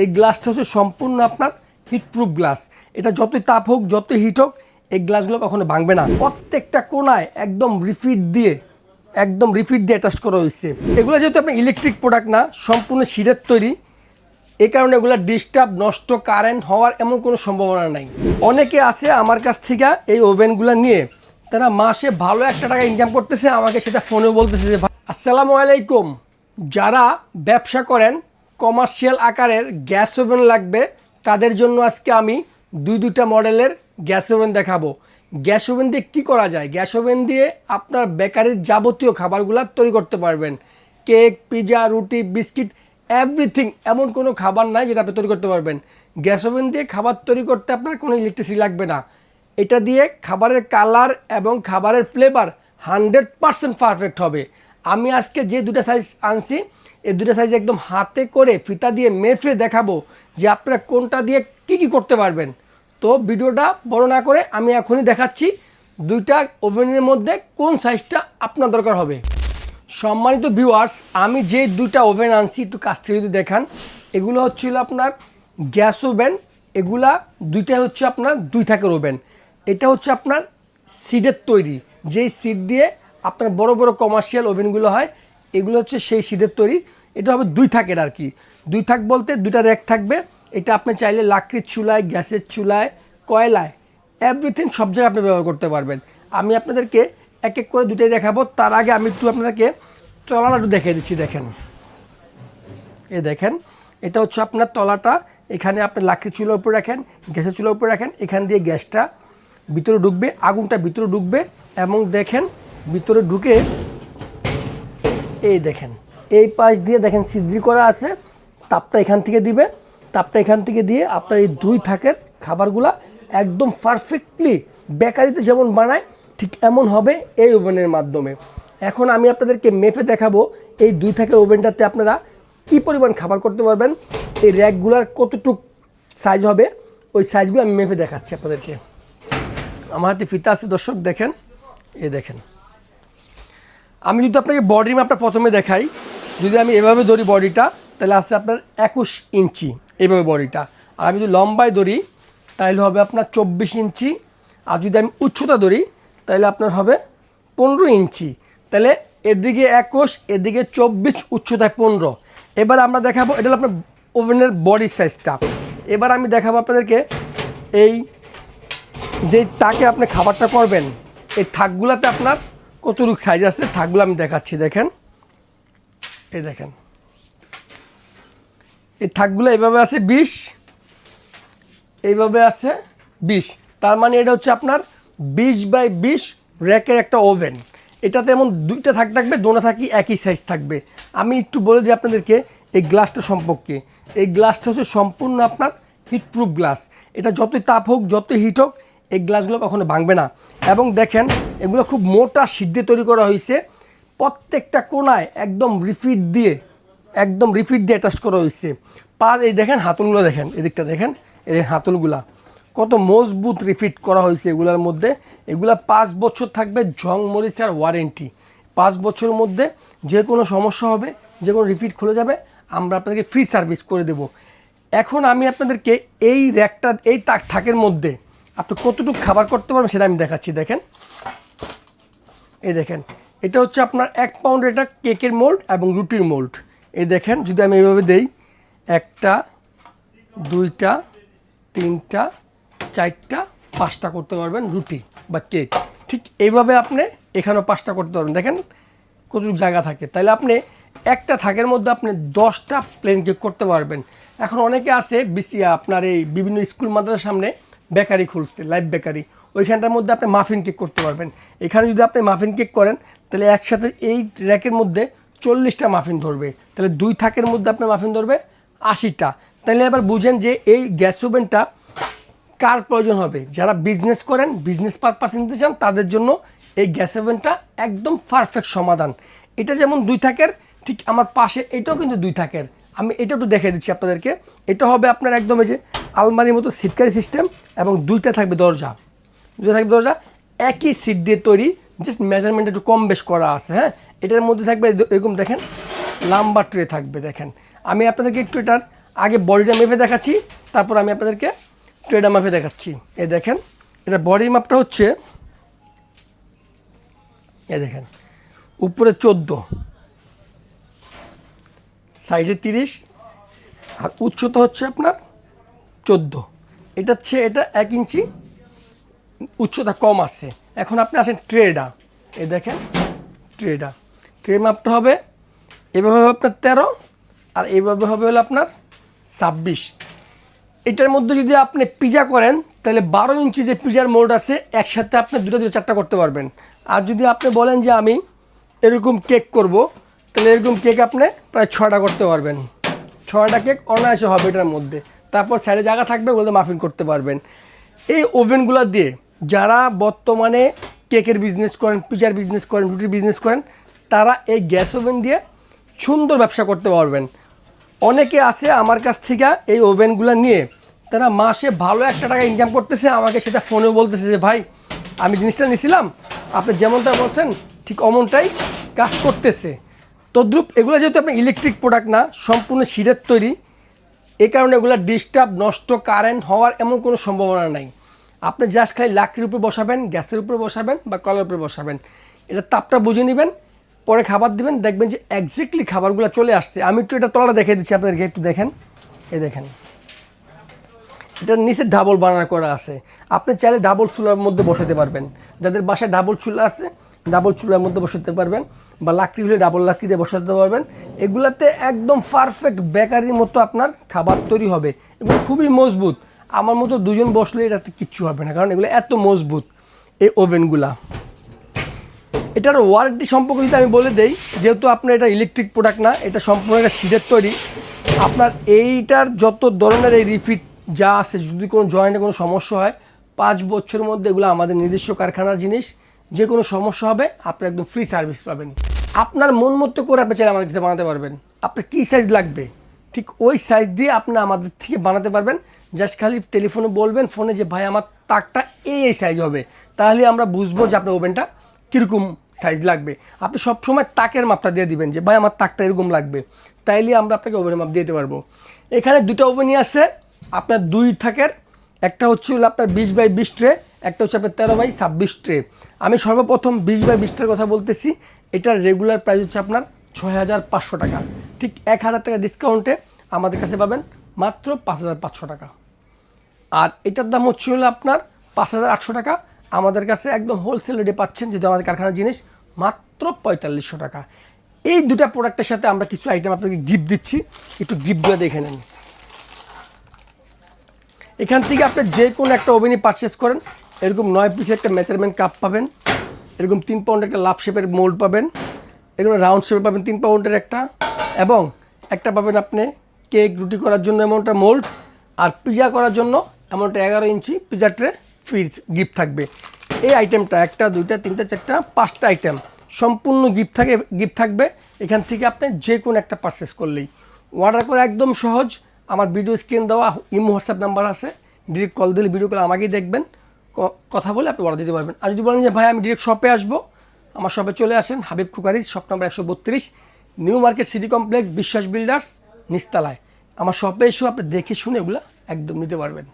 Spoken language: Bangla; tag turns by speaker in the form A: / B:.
A: এই গ্লাসটা হচ্ছে সম্পূর্ণ আপনার হিটপ্রুফ গ্লাস এটা যতই তাপ হোক, যতই হিট হোক, এই গ্লাসগুলো কখনো ভাঙবে না। প্রত্যেকটা কোনায় একদম রিফিট দিয়ে, একদম রিফিট দিয়ে অ্যাটাচ করা হয়েছে। এগুলো যেহেতু আপনার ইলেকট্রিক প্রোডাক্ট না, সম্পূর্ণ শিরের তৈরি। এই কারণে এগুলো ডিস্টার্ব নষ্ট কারেন্ট হওয়ার এমন কোনো সম্ভাবনা নাই। অনেকে আছে আমার কাছ থেকে এই ওভেনগুলো নিয়ে, তারা মাসে ভালো একটা টাকা ইনকাম করতেছে, আমাকে সেটা ফোনে বলতেছে যে আসসালামু আলাইকুম। যারা ব্যবসা করেন কমার্শিয়াল আকারের গ্যাস ওভেন লাগবে। তাদের জন্য আজকে আমি দুই দুটা মডেলের গ্যাস ওভেন দেখাবো। গ্যাস ওভেন দিয়ে কী করা যায়? গ্যাস ওভেন দিয়ে আপনার বেকারির যাবতীয় খাবারগুলো তৈরি করতে পারবেন। কেক, পিজা, রুটি, বিস্কিট, এভরিথিং এমন কোনো খাবার নাই যেটা আপনি তৈরি করতে পারবেন। গ্যাস ওভেন দিয়ে খাবার তৈরি করতে আপনার কোনো ইলেকট্রিসিটি লাগবে না। এটা দিয়ে খাবারের কালার এবং খাবারের ফ্লেভার হান্ড্রেড পারসেন্ট পারফেক্ট হবে। আমি আজকে যে দুটো সাইজ আনছি এই দুটো সাইজ একদম হাতে করে ফিতা দিয়ে মেফে দেখাবো যে আপনারা কোনটা দিয়ে কি কি করতে পারবেন। তো ভিডিওটা বড় না করে আমি এখনই দেখাচ্ছি দুইটা ওভেনের মধ্যে কোন সাইজটা আপনার দরকার হবে। সম্মানিত ভিউয়ার্স আমি যে দুইটা ওভেন আনছি, একটু কাছ থেকে যদি দেখান, এগুলো হচ্ছিল আপনার গ্যাস ওভেন, এগুলা দুইটাই হচ্ছে আপনার দুই থাকের ওভেন এটা হচ্ছে আপনার সিডের তৈরি, যেই সিড দিয়ে আপনার বড় বড় কমার্শিয়াল ওভেনগুলো হয় এগুলো হচ্ছে সেই সিডের তৈরি। এটা হবে দুই থাকের আর কি। দুই থাক বলতে দুইটা র্যাক থাকবে। এটা আপনি চাইলে লাকড়ির চুলায়, গ্যাসের চুলায়, কয়লায় এভরিথিং সব জায়গায় আপনি ব্যবহার করতে পারবেন। আমি আপনাদেরকে এক এক করে দুটাই দেখাবো। তার আগে আমি একটু আপনাদেরকে তলাটা একটু দেখিয়ে দিচ্ছি, দেখেন। এ দেখেন, এটা হচ্ছে আপনার তলাটা। এখানে আপনি লাকড়ির চুলার উপরে রাখেন, গ্যাসের চুলার উপরে রাখেন। এখান দিয়ে গ্যাসটা ভিতরে ঢুকবে, আগুনটা ভিতরে ঢুকবে এবং দেখেন ভিতরে ঢুকে এই দেখেন, এই পাশ দিয়ে দেখেন সিদ্ধি করা আছে, তাপটা এখান থেকে দিবে। তাপটা এখান থেকে দিয়ে আপনার এই দুই থাকের খাবারগুলা একদম পারফেক্টলি বেকারিতে যেমন বানায়, ঠিক এমন হবে এই ওভেনের মাধ্যমে। এখন আমি আপনাদেরকে মেপে দেখাবো এই দুই থাকের ওভেনটাতে আপনারা কি পরিমাণ খাবার করতে পারবেন, এই র্যাকগুলার কতটুক সাইজ হবে, ওই সাইজগুলো আমি মেপে দেখাচ্ছি আপনাদেরকে। আমার হাতে ফিতা আছে, দর্শক দেখেন এ দেখেন। আমি যদি আপনাকে বডি মাপটা প্রথমে দেখাই, যদি আমি এভাবে ধরি বডিটা তাহলে আসছে আপনার একুশ ইঞ্চি এইভাবে বডিটা আর আমি যদি লম্বায় ধরি, তাহলে হবে আপনার চব্বিশ ইঞ্চি। আর যদি আমি উচ্চতা ধরি, তাহলে আপনার হবে পনেরো ইঞ্চি। তাহলে এদিকে একুশ, এদিকে চব্বিশ, উচ্চতায় পনেরো। এবার আমরা দেখাবো, এটা হলো আপনার ওভেনের বডি সাইজটা এবার আমি দেখাবো আপনাদেরকে এই যে তাকে আপনি খাবারটা করবেন, এই থাকগুলাতে আপনার কতটুকু সাইজ আছে থাকগুলো আমি দেখাচ্ছি, দেখেন। এই দেখেন। এই থাকগুলো এইভাবে আছে বিশ, এইভাবে আছে বিশ। তার মানে এটা হচ্ছে আপনার বিশ বাই বিশ র্যাকের একটা ওভেন। এটাতে এমন দুইটা থাক থাকবে, দোনা থাকি একই সাইজ থাকবে। আমি একটু বলে দিই আপনাদেরকে এই গ্লাসটা সম্পর্কে। এই গ্লাসটা হচ্ছে সম্পূর্ণ আপনার হিটপ্রুফ গ্লাস এটা যতই তাপ হোক, যতই হিট হোক এই গ্লাসগুলো কখনো ভাঙবে না। এবং দেখেন, এগুলো খুব মোটা সিদ্ধে তৈরি করা হয়েছে। প্রত্যেকটা কোনায় একদম রিফিট দিয়ে, একদম রিফিট দিয়ে অ্যাটাচ করা হয়েছে। পা এই দেখেন হাতলগুলো দেখেন এদিকটা দেখেন, এই হাতলগুলা। কত মজবুত রিফিট করা হয়েছে এগুলোর মধ্যে। এগুলা পাঁচ বছর থাকবে জং মরিচার ওয়ারেন্টি পাঁচ বছরের মধ্যে যে কোনো সমস্যা হবে, যে কোনো রিফিট খুলে যাবে, আমরা আপনাদেরকে ফ্রি সার্ভিস করে দেব। এখন আমি আপনাদেরকে এই র্যাকটা এই তাক থাকের মধ্যে আপনি কতটুকু খাবার করতে পারবেন সেটা আমি দেখাচ্ছি, দেখেন। এই দেখেন, এটা হচ্ছে আপনার এক পাউন্ড এটা কেকের মোল্ড এবং রুটির মোল্ড এই দেখেন, যদি আমি এইভাবে দেই, একটা, দুইটা, তিনটা, চারটা, পাঁচটা করতে পারবেন রুটি বা কেক ঠিক এইভাবে আপনি এখানেও পাঁচটা করতে পারবেন। দেখেন কতটুকু জায়গা থাকে। তাহলে আপনি একটা থাকের মধ্যে আপনি দশটা প্লেন কেক করতে পারবেন। এখন অনেকে আছে বেশি আপনার এই বিভিন্ন স্কুল মাদ্রাসার সামনে বেকারি খুলছে লাইভ বেকারি। ওইখানটার মধ্যে আপনি মাফিন কেক করতে পারবেন। এখানে যদি আপনি মাফিন কেক করেন, তাহলে একসাথে এই র্যাকের মধ্যে চল্লিশটা মাফিন ধরবে। তাহলে দুই থাকের মধ্যে আপনার মাফিন ধরবে আশিটা। তাহলে এবার বুঝেন যে এই গ্যাস ওভেনটা কার প্রয়োজন হবে? যারা বিজনেস করেন বিজনেস পারপাস নিতে চান, তাদের জন্য এই গ্যাস ওভেনটা একদম পারফেক্ট সমাধান। এটা যেমন দুই থাকের, ঠিক আমার পাশে এটাও কিন্তু দুই থাকের। আমি এটা একটু দেখে দিচ্ছি আপনাদেরকে। এটা হবে আপনার একদম এই যে আলমারির মতো সিটকারি সিস্টেম এবং দুইটা থাকবে দরজা। দুইটা থাকবে দরজা, একই সিট দিয়ে তৈরি জাস্ট মেজারমেন্ট একটু কম বেশ করা আছে হ্যাঁ? এটার মধ্যে থাকবে এরকম দেখেন লাম্বা ট্রে থাকবে দেখেন। আমি আপনাদেরকে একটু এটার আগে বডিটা মেপে দেখাচ্ছি, তারপর আমি আপনাদেরকে ট্রেডার মাপে দেখাচ্ছি। এ দেখেন, এটা বডির মাপটা হচ্ছে এ দেখেন, উপরে চোদ্দ সাইডে তিরিশ, আর উচ্চতা হচ্ছে আপনার চোদ্দ। এটা হচ্ছে, এটা এক ইঞ্চি উচ্চতা কম আছে। এখন আপনি আসেন ট্রেডা। এ দেখেন, ট্রেডা। ট্রে মাপটা হবে, এভাবে হবে আপনার তেরো, আর এইভাবে হবে হলো আপনার ছাব্বিশ। এটার মধ্যে যদি আপনি পিজা করেন, তাহলে বারো ইঞ্চি যে পিজার মোড আছে, একসাথে আপনি দুটো দুটো চারটা করতে পারবেন। আর যদি আপনি বলেন যে আমি এরকম কেক করব, তাহলে এরকম কেক আপনি প্রায় ছয়টা করতে পারবেন। ছয়টা কেক অনায়াসে হবে এটার মধ্যে। তারপর সাইডে জায়গা থাকবে বলতে মাফিন করতে পারবেন। এই ওভেনগুলো দিয়ে যারা বর্তমানে কেকের বিজনেস করেন পিজার বিজনেস করেন, রুটির বিজনেস করেন, তারা এই গ্যাস ওভেন দিয়ে সুন্দর ব্যবসা করতে পারবেন। অনেকে আছে আমার কাছ থেকে এই ওভেনগুলো নিয়ে, তারা মাসে ভালো একটা টাকা ইনকাম করতেছে, আমাকে সেটা ফোনেও বলতেছে যে, ভাই, আমি জিনিসটা নিয়েছিলাম আপনি যেমনটা বলছেন, ঠিক অমনটাই কাজ করতেছে। তদ্রুপ এগুলো যেহেতু আপনার ইলেকট্রিক প্রোডাক্ট না, সম্পূর্ণ শিরের তৈরি এই কারণে এগুলো ডিস্টার্ব নষ্ট কারেন্ট হওয়ার এমন কোনো সম্ভাবনা নাই। আপনি জাস্ট খালি লাকড়ির উপরে বসাবেন, গ্যাসের উপরে বসাবেন বা কলের উপরে বসাবেন। এটা তাপটা বুঝে নেবেন, পরে খাবার দিবেন, দেখবেন যে একজ্যাক্টলি খাবারগুলো চলে আসছে। আমি একটু এটা তলাটা দেখে দিচ্ছি, আপনাদেরকে একটু দেখেন। এই দেখেন। এটার নিচে ডাবল বানানো করা আছে। আপনি চাইলে ডাবল চুলার মধ্যে বসাতে পারবেন। যাদের বাসায় ডাবল চুলা আছে ডাবল চুলার মধ্যে বসাতে পারবেন বা লাকড়ি হলে ডাবল লাকড়ি দিয়ে বসাতে পারবেন। এগুলাতে একদম পারফেক্ট বেকারির মতো আপনার খাবার তৈরি হবে এবং খুবই মজবুত। আমার মতো দুজন বসলে এটাতে কিচ্ছু হবে না, কারণ এগুলো এত মজবুত এই ওভেনগুলা। এটার ওয়ারেন্টি সম্পর্কে যদি আমি বলে দেই, যেহেতু আপনার এটা ইলেকট্রিক প্রোডাক্ট না, এটা সম্পূর্ণ একটা শীতের তৈরি। আপনার এইটার যত ধরনের এই রিফিট যা আছে, যদি কোনো জয়েন্টে কোনো সমস্যা হয়, পাঁচ বছরের মধ্যে এগুলো আমাদের নিজস্ব কারখানার জিনিস। যে কোনো সমস্যা হবে, আপনি একদম ফ্রি সার্ভিস পাবেন। আপনার মন মতো করে আপনি চাইলে আমাদের বানাতে পারবেন। আপনার কী সাইজ লাগবে? ঠিক ওই সাইজ দিয়ে আপনি আমাদের থেকে বানাতে পারবেন। জাস্ট খালি টেলিফোনে বলবেন ফোনে যে, ভাই, আমার তাকটা এই এই সাইজ হবে। তাহলে আমরা বুঝব যে আপনার ওভেনটা কীরকম সাইজ লাগবে। আপনি সবসময় তাকের মাপটা দিয়ে দিবেন যে, ভাই, আমার তাকটা এরকম লাগবে। তাইলে আমরা আপনাকে ওভেনের মাপ দিতে পারব। এখানে দুটো ওভেনই আছে। আপনার দুই থাকের, একটা হচ্ছে হলো আপনার বিশ বাই বিশ ট্রে একটা হচ্ছে আপনার তেরো বাই ছাব্বিশ ট্রে। আমি সর্বপ্রথম বিশ বাই বিশ ট্রের কথা বলতেছি, এটার রেগুলার প্রাইস হচ্ছে আপনার ছয় হাজার পাঁচশো টাকা। ঠিক এক হাজার টাকা ডিসকাউন্টে আমাদের কাছে পাবেন মাত্র পাঁচ হাজার পাঁচশো টাকা। আর এটার দাম হচ্ছে হলো আপনার পাঁচ হাজার আটশো টাকা। আমাদের কাছে একদম হোলসেল রেটে পাচ্ছেন, যেহেতু আমাদের কারখানার জিনিস, মাত্র পঁয়তাল্লিশশো টাকা। এই দুটা প্রোডাক্টের সাথে আমরা কিছু আইটেম আপনাকে গিফট দিচ্ছি, একটু গিফটগুলো দেখে নেন। এখান থেকে আপনি যে কোনো একটা ওভেনই পারচেস করেন এরকম নয় পিসের একটা মেজারমেন্ট কাপ পাবেন, এরকম তিন পাউন্ডের একটা লাভ শেপের মোল্ড পাবেন, এরকম রাউন্ড শেপের পাবেন তিন পাউন্ডের একটা, এবং একটা পাবেন আপনি কেক রুটি করার জন্য এমনটা মোল্ড আর পিজা করার জন্য এমনটা এগারো inch pizza tray free gift থাকবে। এই আইটেমটা একটা, দুইটা, তিনটা, চারটা, পাঁচটা আইটেম সম্পূর্ণ গিফট থাকে গিফট থাকবে। এখান থেকে আপনি যে কোনো একটা পারচেস করলেই। অর্ডার করা একদম সহজ। আমার ভিডিও স্ক্রিন দেওয়া, ইমো হোয়াটসঅ্যাপ নাম্বার আছে। ডিরেক্ট কল দিলে ভিডিও কল আমাকেই দেখবেন। কথা বলে আপনি অর্ডার দিতে পারবেন। আর যদি বলেন যে, ভাই, আমি ডিরেক্ট শপে আসব, আমার শপে চলে আসেন, হাবিব কুকারিজ শপ নম্বর একশো বত্রিশ new market city complex Biswas builders নিস্তালায় আমার শপে এসেও আপনি দেখে শুনে এগুলো একদম নিতে পারবেন।